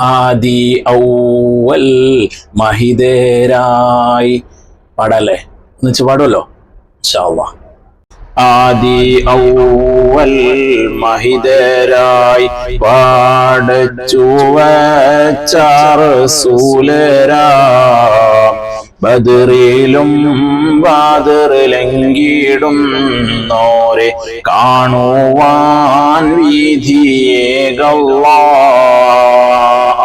ആദി ഔവൽ മഹിതേരായി. പാടല്ലേ? എന്നുവെച്ച് പാടുമല്ലോ. ആദി ഔവൽ മഹിതരായി പാടച്ചുവച്ചാറ് സൂലരാ. ബദറിലും ബാദറിലെങ്കിടും നോരെ കാണുവാൻ വിധിയേകല്ലാ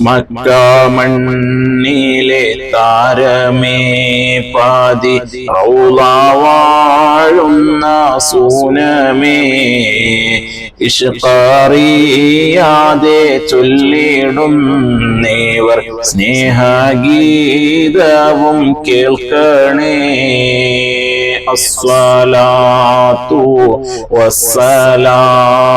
മക്കമണ്ണിലെ താരമേ പാതി. റൗളാവാഴുന്ന സൂനമേ ഇഷ്കറിയാതെ ചൊല്ലിടും നേവർ സ്നേഹഗീതവും കേൾക്കണേ. അസ്വലാത്തു വസ്സലാ.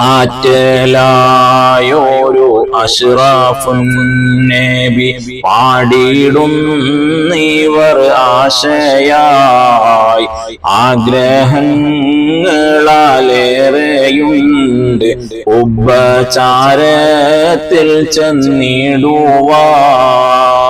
ആറ്റലായോരു അഷ്റഫുന്നബി പാടിയിടും നീവർ ആശയായി. ആഗ്രഹങ്ങളാലേറെയുണ്ട്. ഉപചാരത്തിൽ ചെന്നിടുവാൻ.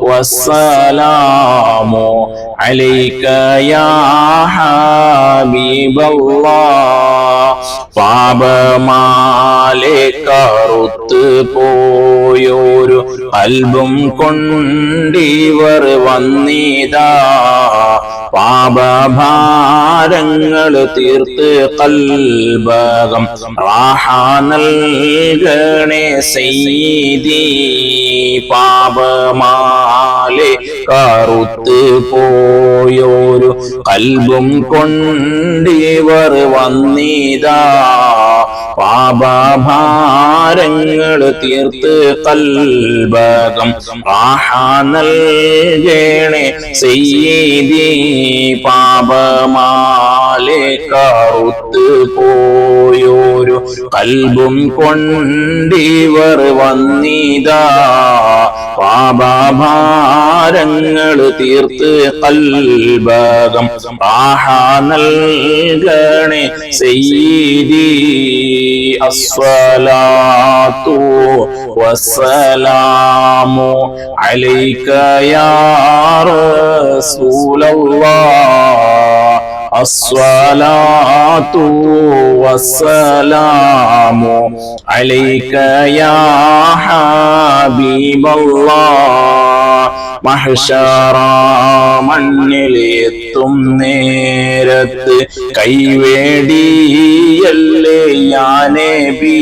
والسلام عليك يا حبيب الله പാപമാലെ കറുത്ത് പോയൊരു അൽബം കൊണ്ടിവർ വന്നിതാ പാപഭാരങ്ങൾ തീർത്ത് കൽബകം റാഹ നൽകണേ സയ്യിദി പാപമാലെ കറുത്ത് പോയോരു കൽബും കൊണ്ടിവർ വന്നിതാ. പാപഭാരങ്ങൾ തീർത്ത് കൽബകം ആഹാ നൽകേണേ. സെയ്യീതി പാപമാലെ കറുത്ത് പോയൊരു കൽബും കൊണ്ടിവർ വന്നിതാ. പാപഭാരങ്ങൾ തീർത്ത് കൽബകം. ആഹ നൽകണേ സയ്യിദി അസ്വലാത്തു വസ്സലാമു അലൈക യാ الصلاة والسلام عليك يا حبيب الله മഹ്ഷറ മണ്ണിലെത്തും നേരത്ത് കൈവേടിയല്ലേ യാനബി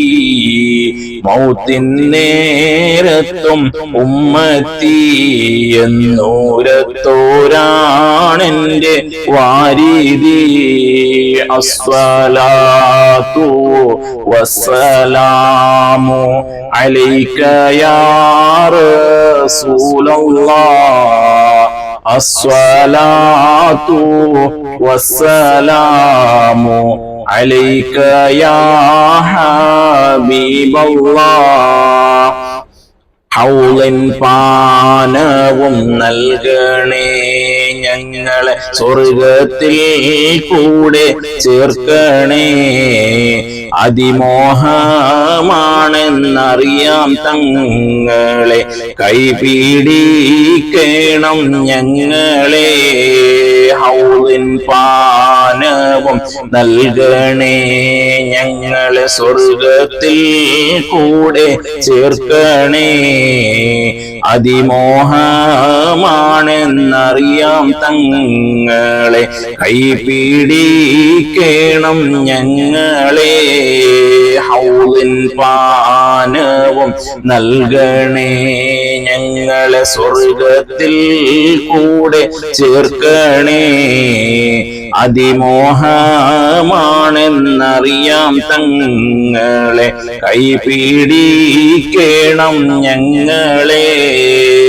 മൗത്തിൻ നേരത്തും ഉമ്മത്തി എന്നൂരത്തോരാണെന്റെ വാരിതി. അസ്വലാത്തു വസ്സലാമു അലൈക യാ റസൂലല്ലാഹ് الصلاة والسلام عليك يا حبيب الله ഹൗലൻ പാനവും നൽകണേ ഞങ്ങളെ സ്വർഗത്തിൽ കൂടെ ചേർക്കണേ അതിമോഹമാണെന്നറിയാം തങ്ങളെ. കൈപിടിക്കണം ഞങ്ങളെ. ഹൗലിൻ പാനവും നൽകണേ. ഞങ്ങളെ സ്വർഗത്തിൽ കൂടെ ചേർക്കണേ. അതിമോഹമാണെന്നറിയാം തങ്ങളെ. കൈപിടിക്കണം ഞങ്ങളെ. ഹൗലിൻ പാനവും നൽകണേ. ഞങ്ങളെ സ്വർഗത്തിൽ കൂടെ ചേർക്കണേ. അതിമോഹമാണെന്നറിയാം തങ്ങളെ. കൈപിടിക്കണം ഞങ്ങളെ.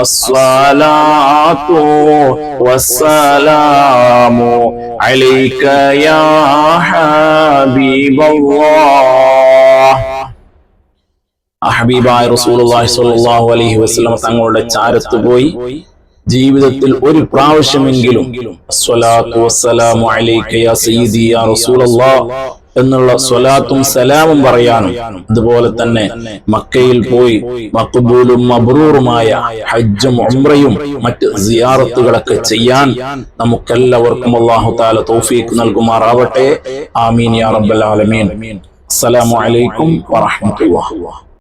الصلاة والسلام عليك يا حبيب الله ഹബീബായ റസൂലുള്ളാഹി സ്വല്ലല്ലാഹു അലൈഹി വസല്ലം തങ്ങളുടെ ചാരത്ത് പോയി ജീവിതത്തിൽ ഒരു പ്രാവശ്യമെങ്കിലും അസ്സലാത്തു വസ്സലാമു അലൈക യാ സയ്യിദി യാ റസൂലല്ലാഹ് എന്നുള്ള സ്വലാത്തും സലാമും പറയാനും അതുപോലെ തന്നെ മക്കയിൽ പോയി മക്ബൂലും മബ്രൂറുമായ ഹജ്ജും ഉംറയും മറ്റ് സിയാറത്തുകളൊക്കെ ചെയ്യാൻ നമുക്കെല്ലാവർക്കും അല്ലാഹു തആല തോഫീക്ക് നൽകുമാറാവട്ടെ. ആമീൻ യാ റബ്ബൽ ആലമീൻ. അസ്സലാമു അലൈക്കും വറഹ്മത്തുള്ളാഹി